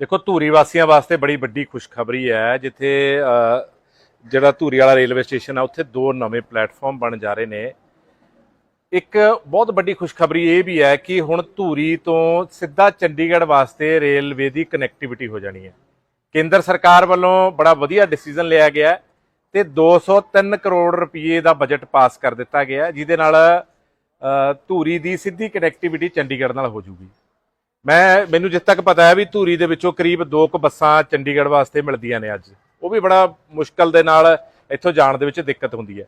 ਦੇਖੋ, ਧੂਰੀ ਵਾਸੀਆਂ ਵਾਸਤੇ ਬੜੀ ਵੱਡੀ ਖੁਸ਼ਖਬਰੀ ਹੈ, ਜਿੱਥੇ ਜਿਹੜਾ ਧੂਰੀ ਵਾਲਾ ਰੇਲਵੇ ਸਟੇਸ਼ਨ ਆ, ਉੱਥੇ ਦੋ ਨਵੇਂ ਪਲੇਟਫਾਰਮ ਬਣ ਜਾ ਰਹੇ ਨੇ। ਇੱਕ ਬਹੁਤ ਵੱਡੀ ਖੁਸ਼ਖਬਰੀ ਇਹ ਵੀ ਹੈ ਕਿ ਹੁਣ ਧੂਰੀ ਤੋਂ ਸਿੱਧਾ ਚੰਡੀਗੜ੍ਹ ਵਾਸਤੇ ਰੇਲਵੇ ਦੀ ਕਨੈਕਟੀਵਿਟੀ ਹੋ ਜਾਣੀ ਹੈ। ਕੇਂਦਰ ਸਰਕਾਰ ਵੱਲੋਂ ਬੜਾ ਵਧੀਆ ਡਿਸੀਜਨ ਲਿਆ ਗਿਆ ਹੈ ਤੇ 203 ਕਰੋੜ ਰੁਪਏ ਦਾ ਬਜਟ ਪਾਸ ਕਰ ਦਿੱਤਾ ਗਿਆ ਜਿਹਦੇ ਨਾਲ ਧੂਰੀ ਦੀ ਸਿੱਧੀ ਕਨੈਕਟੀਵਿਟੀ ਚੰਡੀਗੜ੍ਹ ਨਾਲ ਹੋ ਜੂਗੀ। ਮੈਂ, ਮੈਨੂੰ ਜਿੱਥੇ ਤੱਕ ਪਤਾ ਹੈ ਵੀ ਧੂਰੀ ਦੇ ਵਿੱਚੋਂ ਕਰੀਬ ਦੋ ਕੁ ਬੱਸਾਂ ਚੰਡੀਗੜ੍ਹ ਵਾਸਤੇ ਮਿਲਦੀਆਂ ਨੇ ਅੱਜ। ਉਹ ਵੀ ਬੜਾ ਮੁਸ਼ਕਲ ਦੇ ਨਾਲ ਇੱਥੋਂ ਜਾਣ ਦੇ ਵਿੱਚ ਦਿੱਕਤ ਹੁੰਦੀ ਹੈ।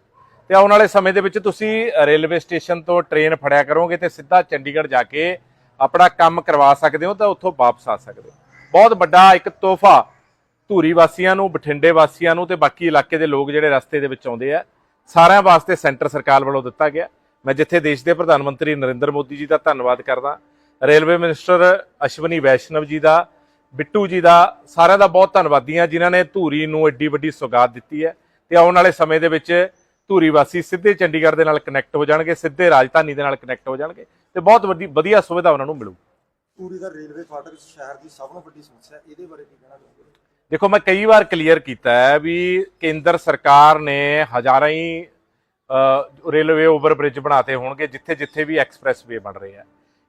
ਤੇ ਆਉਣ ਵਾਲੇ ਸਮੇਂ ਦੇ ਵਿੱਚ ਤੁਸੀਂ ਰੇਲਵੇ ਸਟੇਸ਼ਨ ਤੋਂ ਟ੍ਰੇਨ ਫੜਿਆ ਕਰੋਗੇ ਤੇ ਸਿੱਧਾ ਚੰਡੀਗੜ੍ਹ ਜਾ ਕੇ ਆਪਣਾ ਕੰਮ ਕਰਵਾ ਸਕਦੇ ਹੋ ਤਾਂ ਉੱਥੋਂ ਵਾਪਸ ਆ ਸਕਦੇ ਹੋ। ਬਹੁਤ ਵੱਡਾ ਇੱਕ ਤੋਹਫਾ ਧੂਰੀ ਵਾਸੀਆਂ ਨੂੰ, ਬਠਿੰਡੇ ਵਾਸੀਆਂ ਨੂੰ ਤੇ ਬਾਕੀ ਇਲਾਕੇ ਦੇ ਲੋਕ ਜਿਹੜੇ ਰਸਤੇ ਦੇ ਵਿੱਚ ਆਉਂਦੇ ਆ, ਸਾਰਿਆਂ ਵਾਸਤੇ ਸੈਂਟਰ ਸਰਕਾਰ ਵੱਲੋਂ ਦਿੱਤਾ ਗਿਆ। ਮੈਂ ਜਿੱਥੇ ਦੇਸ਼ ਦੇ ਪ੍ਰਧਾਨ ਮੰਤਰੀ ਨਰਿੰਦਰ ਮੋਦੀ ਜੀ ਦਾ ਧੰਨਵਾਦ ਕਰਦਾ। ਰੇਲਵੇ ਮਿਨਿਸਟਰ ਅਸ਼ਵਨੀ ਵੈਸ਼ਨਵ ਜੀ ਦਾ ਬਿੱਟੂ ਜੀ ਦਾ ਸਾਰਿਆਂ ਦਾ ਬਹੁਤ ਧੰਨਵਾਦੀ ਹਾਂ ਜਿਨ੍ਹਾਂ ਨੇ ਧੂਰੀ ਨੂੰ ਐਡੀ ਵੱਡੀ ਸੌਗਾਤ ਦਿੱਤੀ ਹੈ ਤੇ ਆਉਣ ਵਾਲੇ ਸਮੇਂ ਦੇ ਵਿੱਚ ਧੂਰੀ ਵਾਸੀ ਸਿੱਧੇ ਚੰਡੀਗੜ੍ਹ ਦੇ ਨਾਲ ਕਨੈਕਟ ਹੋ ਜਾਣਗੇ ਸਿੱਧੇ ਰਾਜਧਾਨੀ ਦੇ ਨਾਲ ਕਨੈਕਟ ਹੋ ਜਾਣਗੇ ਤੇ ਬਹੁਤ ਵੱਡੀ ਵਧੀਆ ਸੁਵਿਧਾ ਉਹਨਾਂ ਨੂੰ ਮਿਲੂ ਪੂਰੀ ਦਾ ਰੇਲਵੇ ਫਾਟਕ ਸ਼ਹਿਰ ਦੀ ਸਭ ਤੋਂ ਵੱਡੀ ਸਮੱਸਿਆ ਇਹਦੇ ਬਾਰੇ ਕੀ ਕਹਿਣਾ ਚਾਹੋਗੇ? ਦੇਖੋ ਮੈਂ ਕਈ ਵਾਰ ਕਲੀਅਰ ਕੀਤਾ ਹੈ ਵੀ ਕੇਂਦਰ ਸਰਕਾਰ ਨੇ ਹਜ਼ਾਰਾਂ ਹੀ ਰੇਲਵੇ ਓਵਰ ਬ੍ਰਿਜ ਬਣਾਤੇ ਹੋਣਗੇ ਜਿੱਥੇ ਜਿੱਥੇ ਵੀ ਐਕਸਪ੍ਰੈਸਵੇ ਬਣ ਰਹੇ ਆ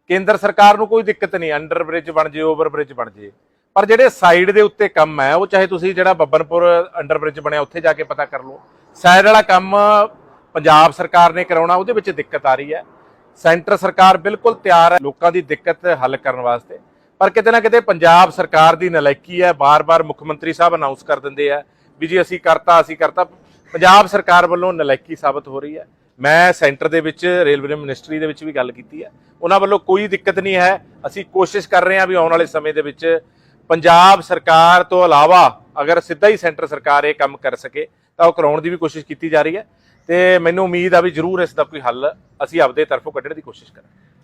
ਕੇਂਦਰ ਸਰਕਾਰ ਨੂੰ ਕੋਈ ਦਿੱਕਤ ਨਹੀਂ, ਅੰਡਰ ਬ੍ਰਿਜ ਬਣ ਜੇ ਓਵਰ ਬ੍ਰਿਜ ਬਣ ਜੇ। ਪਰ ਜਿਹੜੇ ਸਾਈਡ ਦੇ ਉੱਤੇ ਕੰਮ ਹੈ, ਉਹ ਚਾਹੇ ਤੁਸੀਂ ਜਿਹੜਾ ਬੱਬਨਪੁਰ ਅੰਡਰ ਬ੍ਰਿਜ ਬਣਿਆ, ਉੱਥੇ ਜਾ ਕੇ ਪਤਾ ਕਰ ਲਓ। ਸਾਈਡ ਵਾਲਾ ਕੰਮ ਪੰਜਾਬ ਸਰਕਾਰ ਨੇ ਕਰਾਉਣਾ, ਉਹਦੇ ਵਿੱਚ ਦਿੱਕਤ ਆ ਰਹੀ ਹੈ। ਸੈਂਟਰ ਸਰਕਾਰ ਬਿਲਕੁਲ ਤਿਆਰ ਹੈ ਲੋਕਾਂ ਦੀ ਦਿੱਕਤ ਹੱਲ ਕਰਨ ਵਾਸਤੇ। ਪਰ ਕਿਤੇ ਨਾ ਕਿਤੇ ਪੰਜਾਬ ਸਰਕਾਰ ਦੀ ਨਲਾਇਕੀ ਹੈ, ਬਾਰ-ਬਾਰ ਮੁੱਖ ਮੰਤਰੀ ਸਾਹਿਬ ਅਨਾਉਂਸ ਕਰ ਦਿੰਦੇ ਆ ਵੀ ਜੀ ਅਸੀਂ ਕਰਤਾ ਅਸੀਂ ਕਰਤਾ। ਪੰਜਾਬ ਸਰਕਾਰ ਵੱਲੋਂ ਨਲਾਇਕੀ ਸਾਬਤ ਹੋ ਰਹੀ ਹੈ। ਮੈਂ ਸੈਂਟਰ ਦੇ ਵਿੱਚ ਰੇਲਵੇ ਮਿਨਿਸਟਰੀ ਦੇ ਵਿੱਚ ਵੀ ਗੱਲ ਕੀਤੀ ਹੈ। ਉਹਨਾਂ ਵੱਲੋਂ ਕੋਈ ਦਿੱਕਤ ਨਹੀਂ ਹੈ। ਅਸੀਂ ਕੋਸ਼ਿਸ਼ ਕਰ ਰਹੇ ਹਾਂ ਵੀ ਆਉਣ ਵਾਲੇ ਸਮੇਂ ਦੇ ਵਿੱਚ ਪੰਜਾਬ ਸਰਕਾਰ ਤੋਂ ਇਲਾਵਾ ਅਗਰ ਸਿੱਧਾ ਹੀ ਸੈਂਟਰ ਸਰਕਾਰ ਇਹ ਕੰਮ ਕਰ ਸਕੇ, ਤਾਂ ਉਹ ਕਰਾਉਣ ਦੀ ਵੀ ਕੋਸ਼ਿਸ਼ ਕੀਤੀ ਜਾ ਰਹੀ ਹੈ। ਤੇ ਮੈਨੂੰ ਉਮੀਦ ਆ ਵੀ ਜ਼ਰੂਰ ਇਸ ਦਾ ਕੋਈ ਹੱਲ ਅਸੀਂ ਆਪਦੇ ਤਰਫੋਂ ਕੱਢਣ ਦੀ ਕੋਸ਼ਿਸ਼ ਕਰਾਂਗੇ।